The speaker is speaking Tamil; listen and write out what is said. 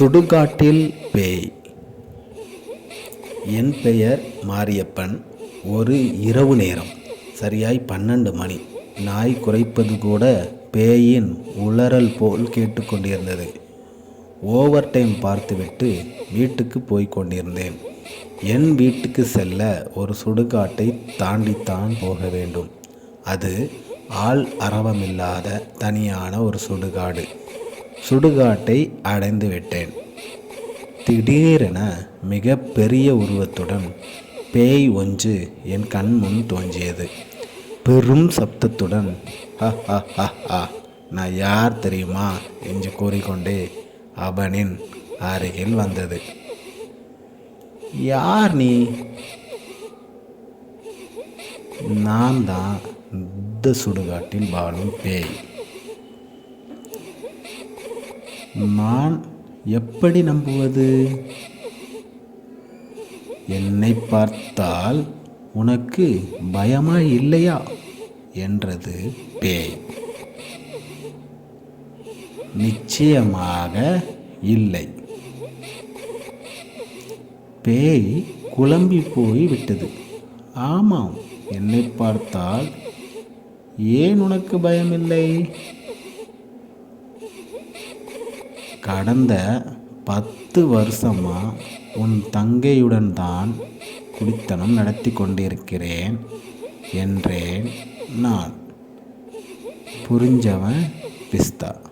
சுடுகாட்டில் பேய். என் பெயர் மாரியப்பன். ஒரு இரவு நேரம். சரியாய் பன்னெண்டு மணி. நாய் குறைப்பது கூட பேயின் உளறல் போல் கேட்டுக்கொண்டிருந்தது ஓவர் டைம் பார்த்துவிட்டு வீட்டுக்கு போய் கொண்டிருந்தேன். என் வீட்டுக்கு செல்ல ஒரு சுடுகாட்டை தாண்டித்தான் போக வேண்டும். அது ஆள் அரவமில்லாத தனியான ஒரு சுடுகாடு. சுடுகாட்டை அடைந்து விட்டேன் திடீரென மிக பெரிய உருவத்துடன் பேய் ஒன்று என் கண் முன் தோன்றியது. பெரும் சப்தத்துடன் "ஹ, ஹ, ஹ, ஹ, நான் யார் தெரியுமா? என்று கூறிக்கொண்டே அவனின் அருகில் வந்தது. யார் நீ? நான் தான். இந்த சுடுகாட்டில் வாழும் பேய். நான் எப்படி நம்புவது? என்னை பார்த்தால் உனக்கு பயமா இல்லையா? என்றது பேய். நிச்சயமாக இல்லை. பேய் குழம்பி போய் விட்டது. ஆமாம் என்னை பார்த்தால் ஏன் உனக்கு பயமில்லை? கடந்த பத்து வருஷமா உன் தங்கையுடன் தான் குடித்தனம் நடத்தி கொண்டிருக்கிறேன் என்றேன் நான். புரிஞ்சவன் பிஸ்தா.